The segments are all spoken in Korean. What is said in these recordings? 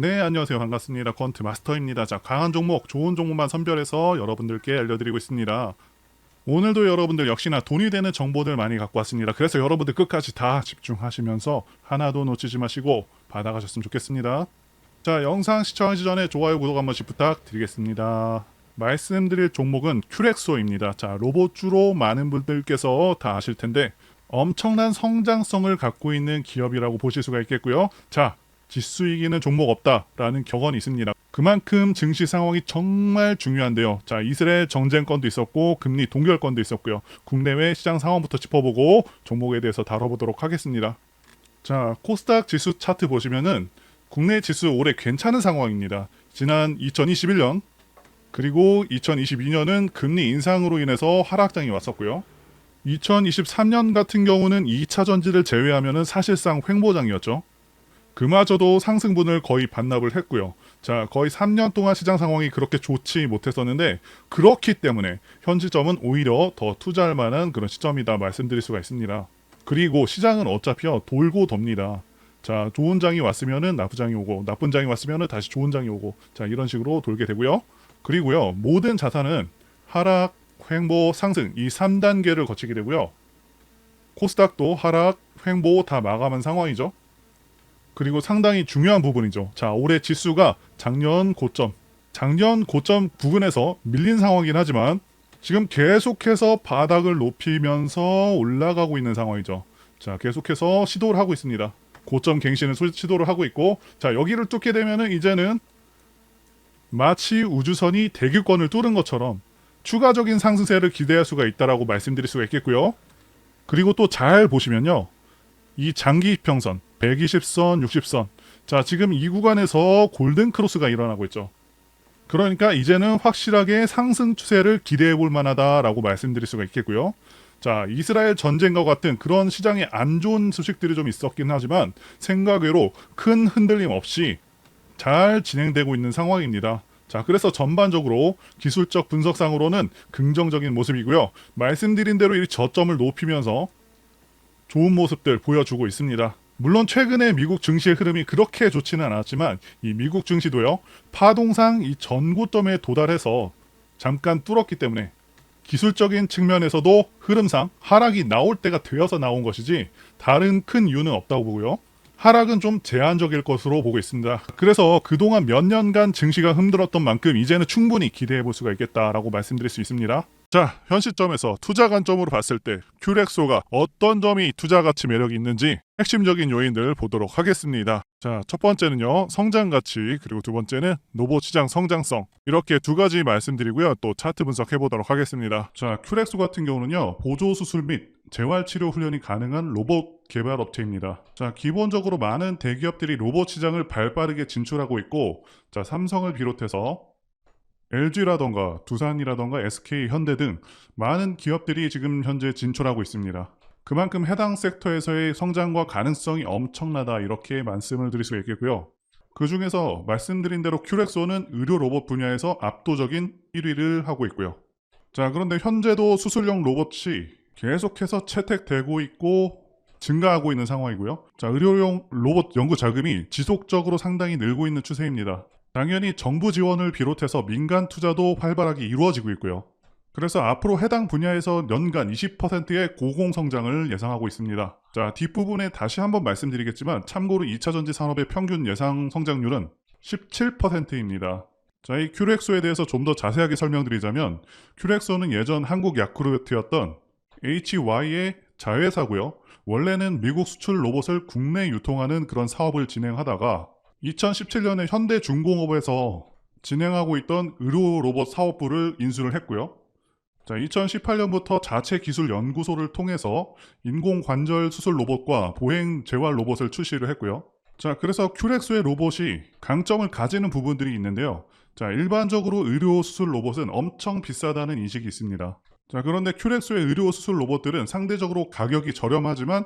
네, 안녕하세요. 반갑습니다. 권트 마스터입니다. 자, 강한 종목, 좋은 종목만 선별해서 여러분들께 알려드리고 있습니다. 오늘도 여러분들 역시나 돈이 되는 정보들 많이 갖고 왔습니다. 그래서 여러분들 끝까지 다 집중하시면서 하나도 놓치지 마시고 받아가셨으면 좋겠습니다. 자, 영상 시청하기 전에 좋아요, 구독 한 번씩 부탁드리겠습니다. 말씀드릴 종목은 큐렉소입니다. 자, 로봇주로 많은 분들께서 다 아실 텐데 엄청난 성장성을 갖고 있는 기업이라고 보실 수가 있겠고요. 자, 지수 이기는 종목 없다라는 격언이 있습니다. 그만큼 증시 상황이 정말 중요한데요. 자, 이스라엘 정쟁권도 있었고 금리 동결권도 있었고요. 국내외 시장 상황부터 짚어보고 종목에 대해서 다뤄보도록 하겠습니다. 자, 코스닥 지수 차트 보시면은 국내 지수 올해 괜찮은 상황입니다. 지난 2021년 그리고 2022년은 금리 인상으로 인해서 하락장이 왔었고요. 2023년 같은 경우는 2차 전지를 제외하면은 사실상 횡보장이었죠. 그마저도 상승분을 거의 반납을 했고요. 자, 거의 3년 동안 시장 상황이 그렇게 좋지 못했었는데 그렇기 때문에 현 시점은 오히려 더 투자할 만한 그런 시점이다 말씀드릴 수가 있습니다. 그리고 시장은 어차피요 돌고 돕니다. 자, 좋은 장이 왔으면은 나쁜 장이 오고 나쁜 장이 왔으면은 다시 좋은 장이 오고 자, 이런 식으로 돌게 되고요. 그리고요. 모든 자산은 하락, 횡보, 상승 이 3단계를 거치게 되고요. 코스닥도 하락, 횡보 다 마감한 상황이죠. 그리고 상당히 중요한 부분이죠. 자, 올해 지수가 작년 고점, 작년 고점 부근에서 밀린 상황이긴 하지만 지금 계속해서 바닥을 높이면서 올라가고 있는 상황이죠. 자, 계속해서 시도를 하고 있습니다. 고점 갱신을 소- 시도를 하고 있고, 자, 여기를 뚫게 되면은 이제는 마치 우주선이 대기권을 뚫은 것처럼 추가적인 상승세를 기대할 수가 있다라고 말씀드릴 수가 있겠고요. 그리고 또 잘 보시면요. 이 장기 이평선 120선, 60선. 자, 지금 이 구간에서 골든 크로스가 일어나고 있죠. 그러니까 이제는 확실하게 상승 추세를 기대해 볼 만하다라고 말씀드릴 수가 있겠고요. 자, 이스라엘 전쟁과 같은 그런 시장에 안 좋은 소식들이 좀 있었긴 하지만 생각외로 큰 흔들림 없이 잘 진행되고 있는 상황입니다. 자, 그래서 전반적으로 기술적 분석상으로는 긍정적인 모습이고요. 말씀드린 대로 이 저점을 높이면서 좋은 모습들 보여주고 있습니다. 물론 최근에 미국 증시의 흐름이 그렇게 좋지는 않았지만 이 미국 증시도요 파동상 이 전고점에 도달해서 잠깐 뚫었기 때문에 기술적인 측면에서도 흐름상 하락이 나올 때가 되어서 나온 것이지 다른 큰 이유는 없다고 보고요. 하락은 좀 제한적일 것으로 보고 있습니다. 그래서 그동안 몇 년간 증시가 힘들었던 만큼 이제는 충분히 기대해 볼 수가 있겠다라고 말씀드릴 수 있습니다. 자, 현 시점에서 투자 관점으로 봤을 때 큐렉소가 어떤 점이 투자 가치 매력이 있는지 핵심적인 요인들 보도록 하겠습니다. 자, 첫 번째는요, 성장 가치, 그리고 두 번째는 로봇 시장 성장성. 이렇게 두 가지 말씀드리고요. 또 차트 분석해 보도록 하겠습니다. 자, 큐렉소 같은 경우는요, 보조 수술 및 재활 치료 훈련이 가능한 로봇 개발 업체입니다. 자, 기본적으로 많은 대기업들이 로봇 시장을 발빠르게 진출하고 있고, 자, 삼성을 비롯해서 LG라던가 두산이라던가 SK, 현대 등 많은 기업들이 지금 현재 진출하고 있습니다. 그만큼 해당 섹터에서의 성장과 가능성이 엄청나다 이렇게 말씀을 드릴 수가 있겠고요. 그 중에서 말씀드린 대로 큐렉소는 의료 로봇 분야에서 압도적인 1위를 하고 있고요. 자, 그런데 현재도 수술용 로봇이 계속해서 채택되고 있고 증가하고 있는 상황이고요. 자, 의료용 로봇 연구 자금이 지속적으로 상당히 늘고 있는 추세입니다. 당연히 정부 지원을 비롯해서 민간 투자도 활발하게 이루어지고 있고요. 그래서 앞으로 해당 분야에서 연간 20%의 고공 성장을 예상하고 있습니다. 자, 뒷부분에 다시 한번 말씀드리겠지만 참고로 2차 전지 산업의 평균 예상 성장률은 17%입니다. 자, 이 큐렉소에 대해서 좀 더 자세하게 설명드리자면 큐렉소는 예전 한국 야쿠르트였던 HY의 자회사고요. 원래는 미국 수출 로봇을 국내 유통하는 그런 사업을 진행하다가 2017년에 현대중공업에서 진행하고 있던 의료 로봇 사업부를 인수를 했고요. 자, 2018년부터 자체 기술 연구소를 통해서 인공 관절 수술 로봇과 보행 재활 로봇을 출시를 했고요. 자, 그래서 큐렉소의 로봇이 강점을 가지는 부분들이 있는데요. 자, 일반적으로 의료 수술 로봇은 엄청 비싸다는 인식이 있습니다. 자, 그런데 큐렉소의 의료 수술 로봇들은 상대적으로 가격이 저렴하지만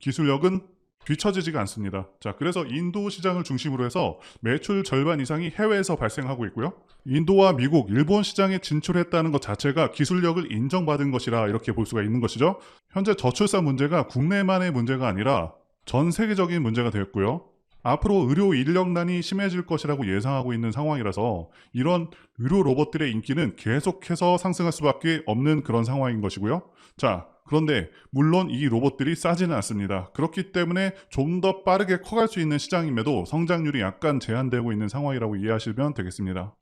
기술력은 뒤처지지가 않습니다. 자, 그래서 인도 시장을 중심으로 해서 매출 절반 이상이 해외에서 발생하고 있고요. 인도와 미국, 일본 시장에 진출했다는 것 자체가 기술력을 인정받은 것이라 이렇게 볼 수가 있는 것이죠. 현재 저출산 문제가 국내만의 문제가 아니라 전 세계적인 문제가 되었고요. 앞으로 의료 인력난이 심해질 것이라고 예상하고 있는 상황이라서 이런 의료 로봇들의 인기는 계속해서 상승할 수밖에 없는 그런 상황인 것이고요. 자, 그런데 물론 이 로봇들이 싸지는 않습니다. 그렇기 때문에 좀 더 빠르게 커갈 수 있는 시장임에도 성장률이 약간 제한되고 있는 상황이라고 이해하시면 되겠습니다.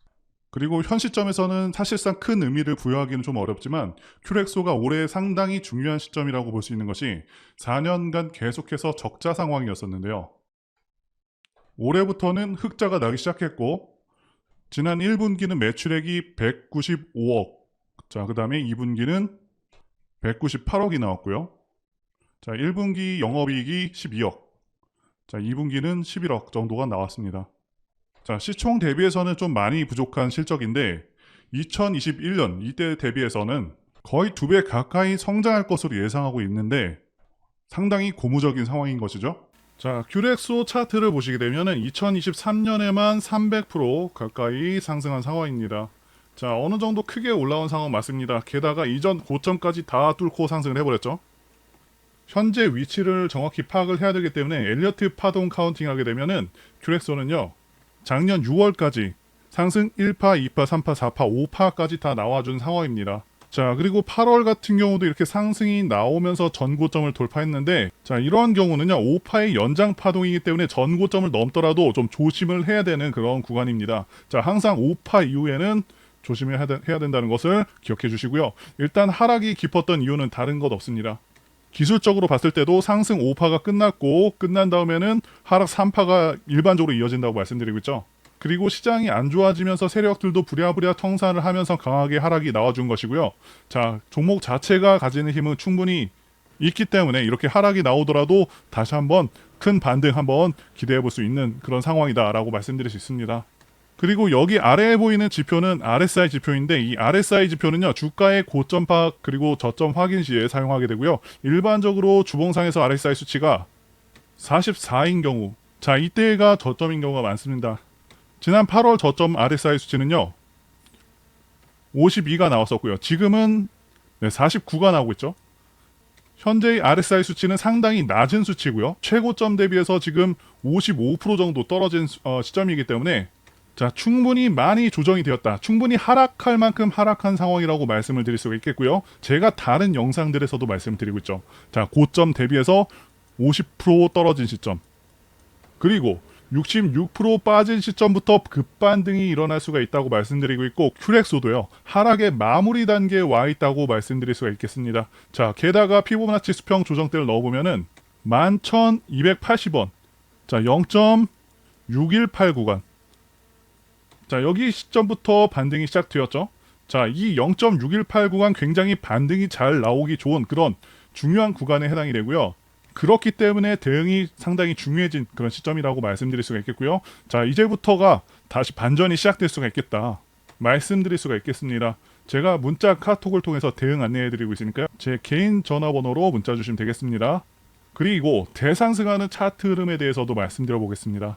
그리고 현 시점에서는 사실상 큰 의미를 부여하기는 좀 어렵지만 큐렉소가 올해 상당히 중요한 시점이라고 볼 수 있는 것이 4년간 계속해서 적자 상황이었었는데요. 올해부터는 흑자가 나기 시작했고 지난 1분기는 매출액이 195억 자 그 다음에 2분기는 198억이 나왔고요. 자 1분기 영업이익이 12억 자 2분기는 11억 정도가 나왔습니다. 자, 시총 대비해서는 좀 많이 부족한 실적인데 2021년 이때 대비해서는 거의 두 배 가까이 성장할 것으로 예상하고 있는데 상당히 고무적인 상황인 것이죠. 자, 큐렉소 차트를 보시게 되면은 2023년에만 300% 가까이 상승한 상황입니다. 자, 어느 정도 크게 올라온 상황 맞습니다. 게다가 이전 고점까지 다 뚫고 상승을 해버렸죠. 현재 위치를 정확히 파악을 해야 되기 때문에 엘리어트 파동 카운팅 하게 되면은 큐렉소는요. 작년 6월까지 상승 1파, 2파, 3파, 4파, 5파까지 다 나와준 상황입니다. 자, 그리고 8월 같은 경우도 이렇게 상승이 나오면서 전고점을 돌파했는데, 자, 이러한 경우는요, 5파의 연장 파동이기 때문에 전고점을 넘더라도 좀 조심을 해야 되는 그런 구간입니다. 자, 항상 5파 이후에는 조심을 해야, 된다는 것을 기억해 주시고요. 일단 하락이 깊었던 이유는 다른 것 없습니다. 기술적으로 봤을 때도 상승 5파가 끝났고 끝난 다음에는 하락 3파가 일반적으로 이어진다고 말씀드리고 있죠. 그리고 시장이 안 좋아지면서 세력들도 부랴부랴 통산을 하면서 강하게 하락이 나와준 것이고요. 자, 종목 자체가 가지는 힘은 충분히 있기 때문에 이렇게 하락이 나오더라도 다시 한번 큰 반등 한번 기대해 볼 수 있는 그런 상황이다라고 말씀드릴 수 있습니다. 그리고 여기 아래에 보이는 지표는 RSI 지표인데 이 RSI 지표는요 주가의 고점 파악 그리고 저점 확인 시에 사용하게 되고요. 일반적으로 주봉상에서 RSI 수치가 44인 경우 자 이때가 저점인 경우가 많습니다. 지난 8월 저점 RSI 수치는요 52가 나왔었고요. 지금은 49가 나오고 있죠. 현재의 RSI 수치는 상당히 낮은 수치고요. 최고점 대비해서 지금 55% 정도 떨어진 수- 어, 시점이기 때문에 자, 충분히 많이 조정이 되었다. 충분히 하락할 만큼 하락한 상황이라고 말씀을 드릴 수가 있겠고요. 제가 다른 영상들에서도 말씀드리고 있죠. 자, 고점 대비해서 50% 떨어진 시점. 그리고 66% 빠진 시점부터 급반등이 일어날 수가 있다고 말씀드리고 있고 큐렉소도요. 하락의 마무리 단계에 와 있다고 말씀드릴 수가 있겠습니다. 자, 게다가 피보나치 수평 조정대를 넣어보면은 11,280원. 자, 0.618 구간. 자, 여기 시점부터 반등이 시작되었죠. 자, 이 0.618 구간 굉장히 반등이 잘 나오기 좋은 그런 중요한 구간에 해당이 되고요. 그렇기 때문에 대응이 상당히 중요해진 그런 시점이라고 말씀드릴 수가 있겠고요. 자, 이제부터가 다시 반전이 시작될 수가 있겠다. 말씀드릴 수가 있겠습니다. 제가 문자 카톡을 통해서 대응 안내해 드리고 있으니까요. 제 개인 전화번호로 문자 주시면 되겠습니다. 그리고 대상승하는 차트 흐름에 대해서도 말씀드려 보겠습니다.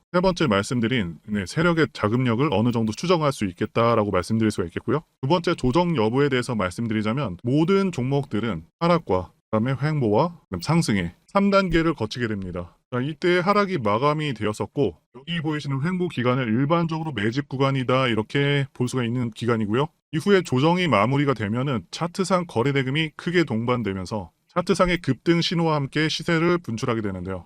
세 번째 말씀드린 네, 세력의 자금력을 어느 정도 추정할 수 있겠다라고 말씀드릴 수가 있겠고요. 두 번째 조정 여부에 대해서 말씀드리자면 모든 종목들은 하락과 그다음에 횡보와 상승의 3단계를 거치게 됩니다. 자, 이때 하락이 마감이 되었었고 여기 보이시는 횡보 기간을 일반적으로 매집 구간이다 이렇게 볼 수가 있는 기간이고요. 이후에 조정이 마무리가 되면은 차트상 거래 대금이 크게 동반되면서 차트상의 급등 신호와 함께 시세를 분출하게 되는데요.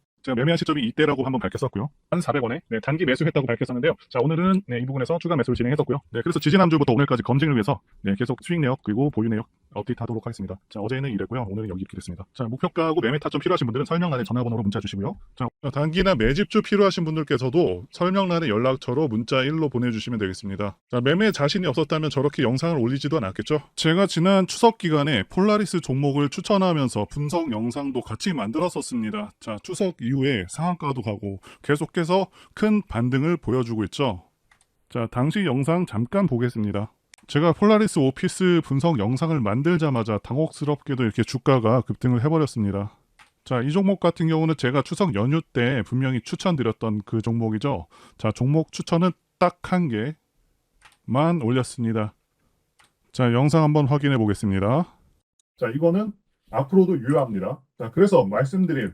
제가 매매한 시점이 이때라고 한번 밝혔었고요. 1,400원에 네, 단기 매수했다고 밝혔었는데요. 자 오늘은 네, 이 부분에서 추가 매수를 진행했었고요. 네, 그래서 지지난주부터 오늘까지 검증을 위해서 네, 계속 수익 내역 그리고 보유 내역 업데이트하도록 하겠습니다. 자 어제는 이랬고요. 오늘은 여기 이렇게 됐습니다. 자 목표가하고 매매 타점 필요하신 분들은 설명란에 전화번호로 문자 주시고요. 자 단기나 매집주 필요하신 분들께서도 설명란에 연락처로 문자 1로 보내주시면 되겠습니다. 자 매매 자신이 없었다면 저렇게 영상을 올리지도 않았겠죠. 제가 지난 추석 기간에 폴라리스 종목을 추천하면서 분석 영상도 같이 만들었었습니다. 자 추석 이후에 상한가도 가고 계속해서 큰 반등을 보여주고 있죠. 자 당시 영상 잠깐 보겠습니다. 제가 폴라리스 오피스 분석 영상을 만들자마자 당혹스럽게도 이렇게 주가가 급등을 해버렸습니다. 자, 이 종목 같은 경우는 제가 추석 연휴 때 분명히 추천드렸던 그 종목이죠. 자, 종목 추천은 딱 한 개만 올렸습니다. 자, 영상 한번 확인해 보겠습니다. 자, 이거는 앞으로도 유효합니다. 자, 그래서 말씀드린